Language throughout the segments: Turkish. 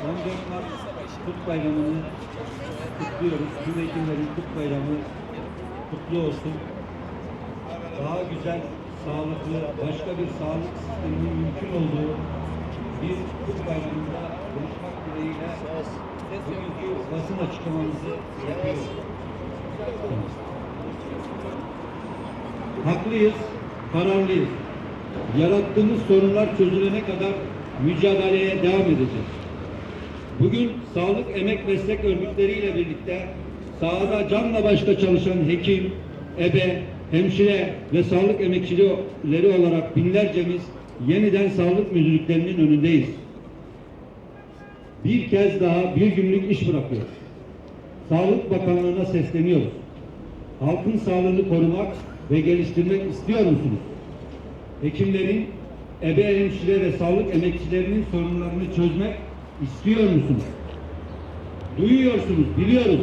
14 Mart Kut Bayramı'nı kutluyoruz. Tüm hekimlerin Kut Bayramı kutlu olsun. Daha güzel, sağlıklı, başka bir sağlık sisteminin mümkün olduğu bir Kut Bayramı'nda buluşmak dileğiyle bugünkü basın açıklamamızı yapıyoruz. Haklıyız, kararlıyız. Yarattığımız sorunlar çözülene kadar mücadeleye devam edeceğiz. Bugün sağlık emek meslek örgütleriyle birlikte sahada canla başla çalışan hekim, ebe, hemşire ve sağlık emekçileri olarak binlercemiz yeniden sağlık müdürlüklerinin önündeyiz. Bir kez daha bir günlük iş bırakıyoruz. Sağlık Bakanlığı'na sesleniyoruz. Halkın sağlığını korumak ve geliştirmek istiyor musunuz? Hekimlerin, ebe hemşire ve sağlık emekçilerinin sorunlarını çözmek istiyor musunuz? Duyuyorsunuz, biliyoruz.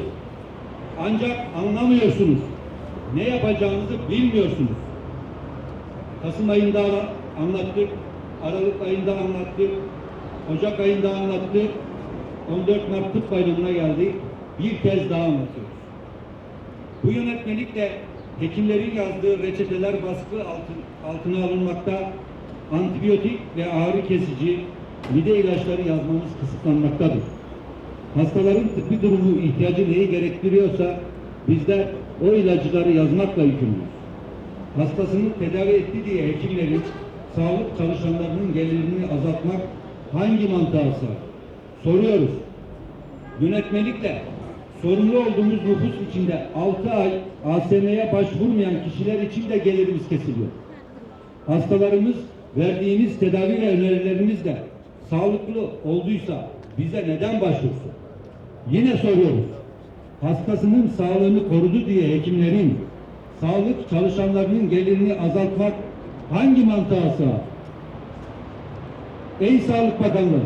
Ancak anlamıyorsunuz. Ne yapacağınızı bilmiyorsunuz. Kasım ayında anlattık, Aralık ayında anlattık, Ocak ayında anlattık, 14 Mart Kut Bayramı'na geldik. Bir kez daha anlatıyoruz. Bu yönetmelikle hekimlerin yazdığı reçeteler baskı altın, altına alınmakta, antibiyotik ve ağrı kesici mide ilaçları yazmamız kısıtlanmaktadır. Hastaların tıbbi durumu ihtiyacı neyi gerektiriyorsa bizler o ilacları yazmakla yükümlüyüz. Hastasını tedavi etti diye hekimlerin, sağlık çalışanlarının gelirini azaltmak hangi mantığa sığar? Soruyoruz. Yönetmelikle sorumlu olduğumuz nüfus içinde 6 ay ASM'ye başvurmayan kişiler için de gelirimiz kesiliyor. Hastalarımız verdiğimiz tedavi ve önerilerimizle sağlıklı olduysa bize neden başvursun? Yine soruyoruz. Hastasının sağlığını korudu diye hekimlerin, sağlık çalışanlarının gelirini azaltmak hangi mantığa sığar? Ey Sağlık Bakanlığı,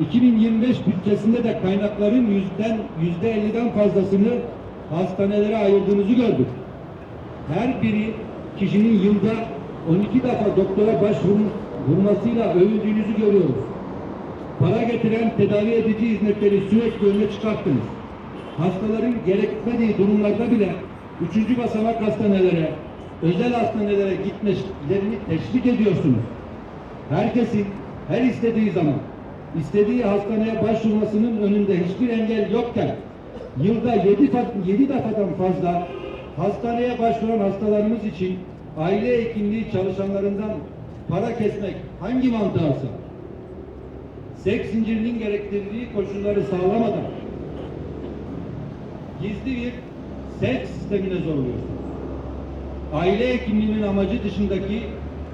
2025 bütçesinde de kaynakların yüzden yüzde 50'den fazlasını hastanelere ayırdığınızı gördük. Her biri kişinin yılda 12 defa doktora başvurmasıyla övüldüğünüzü görüyoruz. Para getiren tedavi edici hizmetleri sürekli öne çıkarttınız. Hastaların gerekmediği durumlarda bile üçüncü basamak hastanelere, özel hastanelere gitmelerini teşvik ediyorsunuz. Herkesin her istediği zaman istediği hastaneye başvurmasının önünde hiçbir engel yokken yılda 7, 7 defadan fazla hastaneye başvuran hastalarımız için aile hekimliği çalışanlarından para kesmek hangi mantığa sığar? Seks zincirinin gerektirdiği koşulları sağlamadan gizli bir seks sistemine zorluyorsunuz. Aile hekimliğinin amacı dışındaki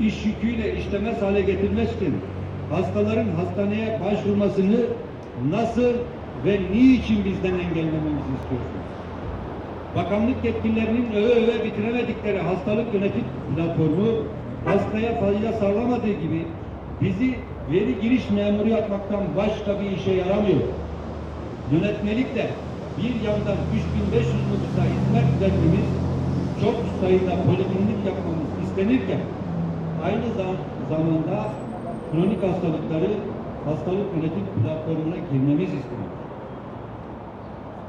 iş yüküyle işlemez hale getirmezken hastaların hastaneye başvurmasını nasıl ve niçin bizden engellememizi istiyorsunuz? Bakanlık yetkililerinin öve öve bitiremedikleri hastalık yönetim platformu hastaya fayda sağlamadığı gibi bizi veri giriş memuru yapmaktan başka bir işe yaramıyor. Yönetmelikle bir yandan 3500 nüfusa hizmet vermemiz çok sayıda poliklinik yapmamız istenirken aynı zam zamanda kronik hastalıkları hastalık yönetim platformuna girmemiz isteniyor.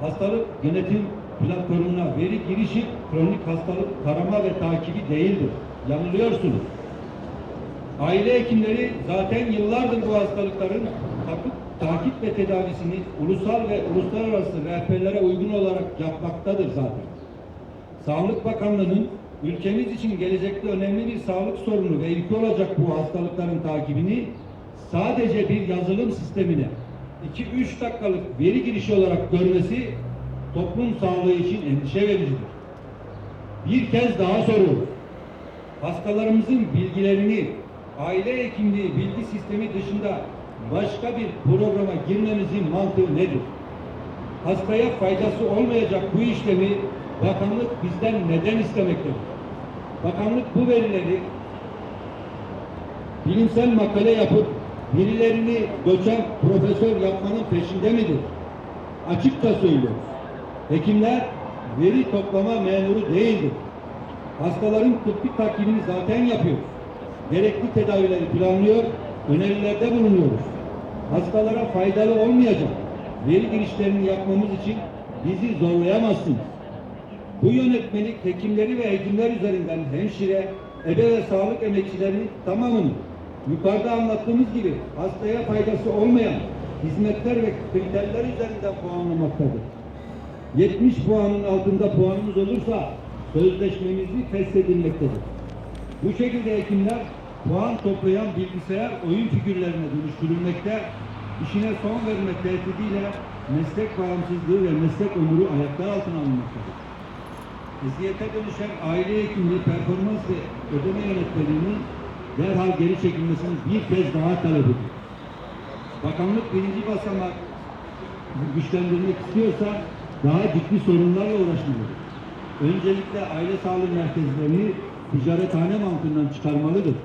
Hastalık yönetim platformuna veri girişi kronik hastalık tarama ve takibi değildir. Yanılıyorsunuz. Aile hekimleri zaten yıllardır bu hastalıkların takip, takip ve tedavisini ulusal ve uluslararası rehberlere uygun olarak yapmaktadır zaten. Sağlık Bakanlığı'nın ülkemiz için gelecekte önemli bir sağlık sorunu ve yükü olacak bu hastalıkların takibini sadece bir yazılım sistemine 2-3 dakikalık veri girişi olarak görmesi toplum sağlığı için endişe vericidir. Bir kez daha soruyoruz. Hastalarımızın bilgilerini aile hekimliği bilgi sistemi dışında başka bir programa girmemizin mantığı nedir? Hastaya faydası olmayacak bu işlemi bakanlık bizden neden istemektedir? Bakanlık bu verileri bilimsel makale yapıp birilerini göçen profesör yapmanın peşinde midir? Açıkça söylüyoruz. Hekimler veri toplama memuru değildir. Hastaların tıbbi takibini zaten yapıyoruz. Gerekli tedavileri planlıyor, önerilerde bulunuyoruz. hastalara faydalı olmayacak veri girişlerini yapmamız için bizi zorlayamazsınız. Bu yönetmelik hekimleri ve hekimler üzerinden hemşire, ebe ve sağlık emekçilerinin tamamını yukarıda anlattığımız gibi hastaya faydası olmayan hizmetler ve kriterler üzerinden puanlamaktadır. 70 puanın altında puanımız olursa sözleşmemizi feshedilmektedir. Bu şekilde hekimler puan toplayan bilgisayar oyun figürlerine dönüştürülmekte, işine son verme tehdidiyle meslek bağımsızlığı ve meslek onuru ayaklar altına alınmaktadır. Eziyete dönüşen aile hekimliği performans ve ödeme yönetmeliğinin derhal geri çekilmesini bir kez daha talep ediyor. Bakanlık birinci basamak güçlendirmek istiyorsa daha ciddi sorunlarla uğraşmalıdır. Öncelikle aile sağlığı merkezlerini ticarethane mantığından çıkarmalıdır.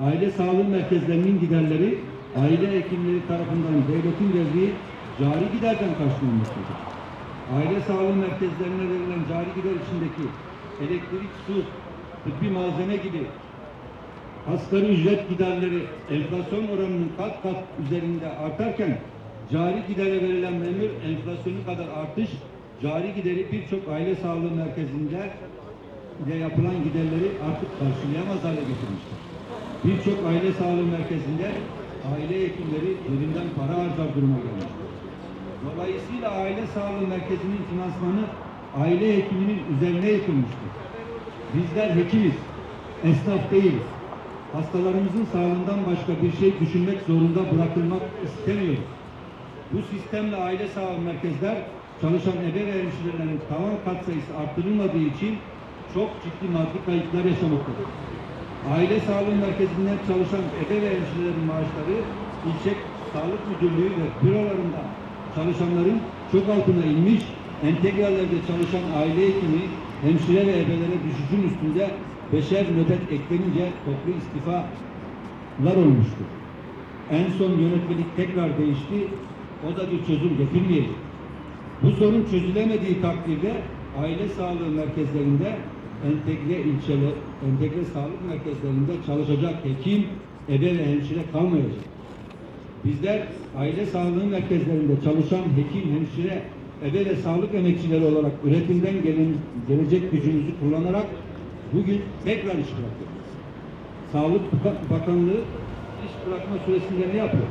Aile sağlığı merkezlerinin giderleri aile hekimleri tarafından devletin verdiği cari giderden karşılanmaktadır. Aile sağlığı merkezlerine verilen cari gider içindeki elektrik, su, tıbbi malzeme gibi asgari ücret giderleri enflasyon oranının kat kat üzerinde artarken cari gidere verilen memur enflasyonu kadar artış cari gideri birçok aile sağlığı merkezinde de yapılan giderleri artık karşılayamaz hale getirmiştir. Birçok aile sağlığı merkezinde aile hekimleri cebinden para harcar duruma gelmiştir. Dolayısıyla aile sağlığı merkezinin finansmanı aile hekiminin üzerine yıkılmıştır. Bizler hekimiz, esnaf değiliz. Hastalarımızın sağlığından başka bir şey düşünmek zorunda bırakılmak istemiyoruz. Bu sistemle aile sağlığı merkezler çalışan ebe ve hemşirelerin tavan katsayısı arttırılmadığı için çok ciddi maddi kayıplar yaşamaktadır. Aile sağlığı merkezinden çalışan ebe ve hemşirelerin maaşları ilçe sağlık müdürlüğü ve bürolarında çalışanların çok altına inmiş, entegralerde çalışan aile hekimi, hemşire ve ebelere düşüşün üstünde beşer nöbet eklenince toplu istifalar olmuştur. En son yönetmelik tekrar değişti, o da bir çözüm getirmeyecek. Bu sorun çözülemediği takdirde aile sağlığı merkezlerinde entegre ilçeler, entegre sağlık merkezlerinde çalışacak hekim, ebe ve hemşire kalmayacak. Bizler aile sağlığı merkezlerinde çalışan hekim, hemşire, ebe ve sağlık emekçileri olarak üretimden gelen, gelecek gücümüzü kullanarak bugün tekrar iş bırakıyoruz. Sağlık Baka- Bakanlığı iş bırakma süresinde ne yapıyor?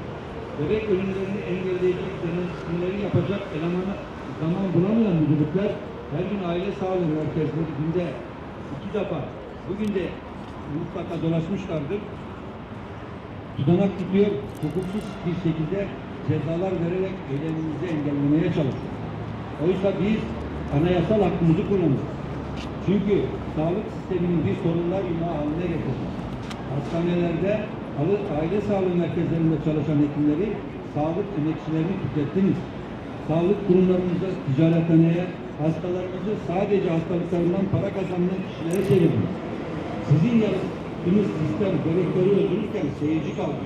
Bebek ölümlerini engelleyecek denetimleri yapacak elemana zaman bulamayan müdürlükler her gün aile sağlığı merkezleri günde iki defa bugün de mutlaka dolaşmışlardır tutanak tutuyor, hukuksuz bir şekilde cezalar vererek eylemimizi engellemeye çalışıyor. Oysa biz anayasal hakkımızı kullanıyoruz. Çünkü sağlık sisteminin bir sorunlar yumağı haline getirdi. Hastanelerde, aile sağlığı merkezlerinde çalışan hekimleri, sağlık emekçilerini tükettiniz. Sağlık kurumlarımızda ticarethaneye, hastalarımızı sadece hastalıklarından para kazanmak kişilere çevirdiniz. Sizin yarattığınız sistem direktörü öldürürken seyirci kaldı.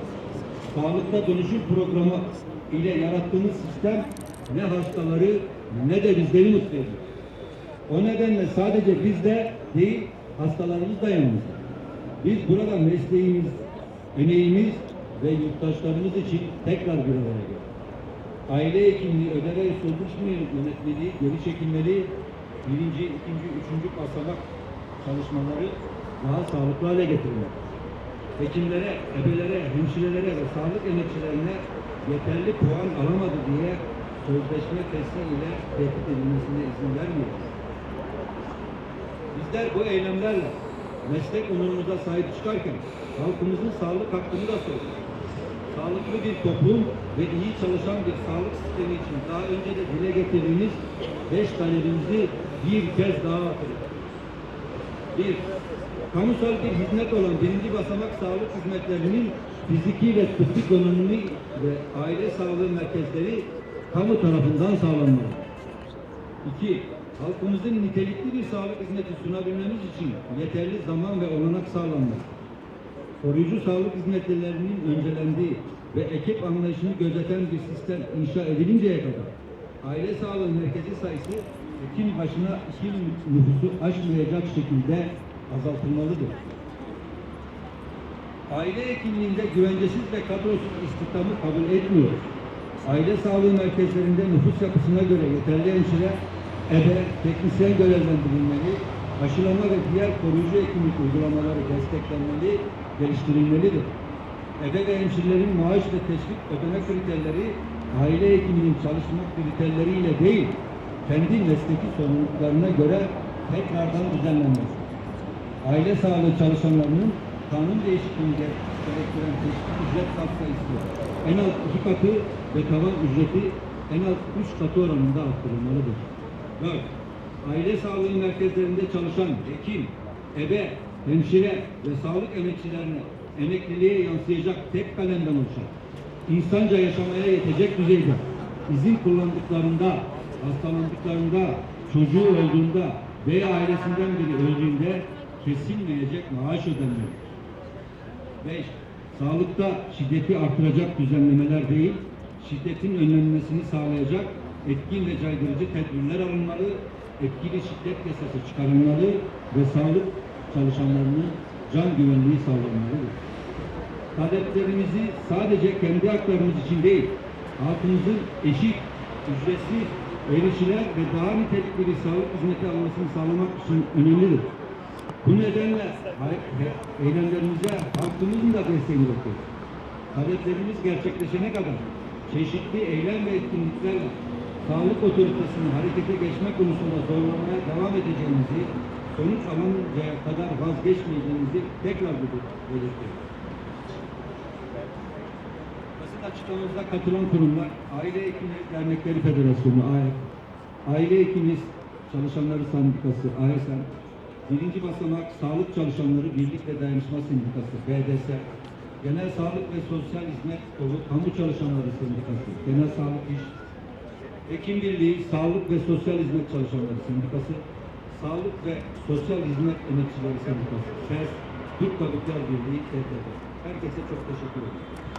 Sağlıkta dönüşüm programı ile yarattığınız sistem ne hastaları ne de bizleri mutlu ediyor. O nedenle sadece bizde değil, hastalarımız da yanımızda. Biz burada mesleğimiz, emeğimiz ve yurttaşlarımız için tekrar bir araya geldik. Aile hekimliği ödeme sözleşme yönetmeliği geri çekilmeli, birinci, ikinci, üçüncü basamak çalışmaları daha sağlıklı hale getirilmeli. Hekimlere, ebelere, hemşirelere ve sağlık emekçilerine yeterli puan alamadı diye sözleşme ile tehdit edilmesine izin vermiyoruz. Bizler bu eylemlerle meslek onurumuza sahip çıkarken halkımızın sağlık hakkını da soruyoruz. Sağlıklı bir toplum ve iyi çalışan bir sağlık sistemi için daha önce de dile getirdiğimiz beş talebimizi bir kez daha hatırlıyoruz. Bir, kamusal bir hizmet olan birinci basamak sağlık hizmetlerinin fiziki ve tıbbi donanımı ve aile sağlığı merkezleri kamu tarafından sağlanmalı. İki, halkımızın nitelikli bir sağlık hizmeti sunabilmemiz için yeterli zaman ve olanak sağlanmalı. Koruyucu sağlık hizmetlerinin öncelendiği ve ekip anlayışını gözeten bir sistem inşa edilinceye kadar aile sağlığı merkezi sayısı hekim başına iki nüfusu aşmayacak şekilde azaltılmalıdır. Aile hekimliğinde güvencesiz ve kadrosuz istihdamı kabul etmiyoruz. Aile sağlığı merkezlerinde nüfus yapısına göre yeterli hemşire, ebe, teknisyen görevlendirilmeli, aşılama ve diğer koruyucu hekimlik uygulamaları desteklenmeli, geliştirilmelidir. Ebe ve hemşirelerin maaş ve teşvik ödeme kriterleri aile hekiminin çalışma kriterleriyle değil, kendi mesleki sorumluluklarına göre tekrardan düzenlenmesi. Aile sağlığı çalışanlarının kanun değişikliğini ge- gerektiren teşvik ücret kapsayısı en alt iki katı ve tavan ücreti en alt üç katı oranında arttırılmalıdır. 4. Aile sağlığı merkezlerinde çalışan hekim, ebe, hemşire ve sağlık emekçilerine emekliliğe yansıyacak tek kalemden oluşan, insanca yaşamaya yetecek düzeyde izin kullandıklarında, hastalandıklarında, çocuğu olduğunda veya ailesinden biri öldüğünde kesilmeyecek maaş ödenmelidir. 5. Sağlıkta şiddeti artıracak düzenlemeler değil, şiddetin önlenmesini sağlayacak etkin ve caydırıcı tedbirler alınmalı, etkili şiddet yasası çıkarılmalı ve sağlık çalışanlarının can güvenliği sağlanmalıdır. Taleplerimizi sadece kendi haklarımız için değil, halkımızın eşit, ücretsiz, erişiler ve daha nitelikli bir sağlık hizmeti almasını sağlamak için önemlidir. Bu nedenle eylemlerimize halkımızın da desteğini bekliyoruz. Taleplerimiz gerçekleşene kadar çeşitli eylem ve etkinliklerle sağlık otoritesini harekete geçme konusunda zorlamaya devam edeceğimizi, sonuç alıncaya kadar vazgeçmeyeceğimizi tekrar belirtiyoruz. Basın açıklamamıza katılan kurumlar Aile Hekimleri Dernekleri Federasyonu AHEP, Aile Hekimiz Çalışanları Sendikası AHSM, Birinci Basamak Sağlık Çalışanları Birlik ve Dayanışma Sendikası BDS, Genel Sağlık ve Sosyal Hizmet Kolu Kamu Çalışanları Sendikası, Genel Sağlık İş, Hekim Birliği Sağlık ve Sosyal Hizmet Çalışanları Sendikası, Sağlık ve Sosyal Hizmet Emekçileri Sendikası, SES, Türk Tabipler Birliği, TTB. Herkese çok teşekkür ederim.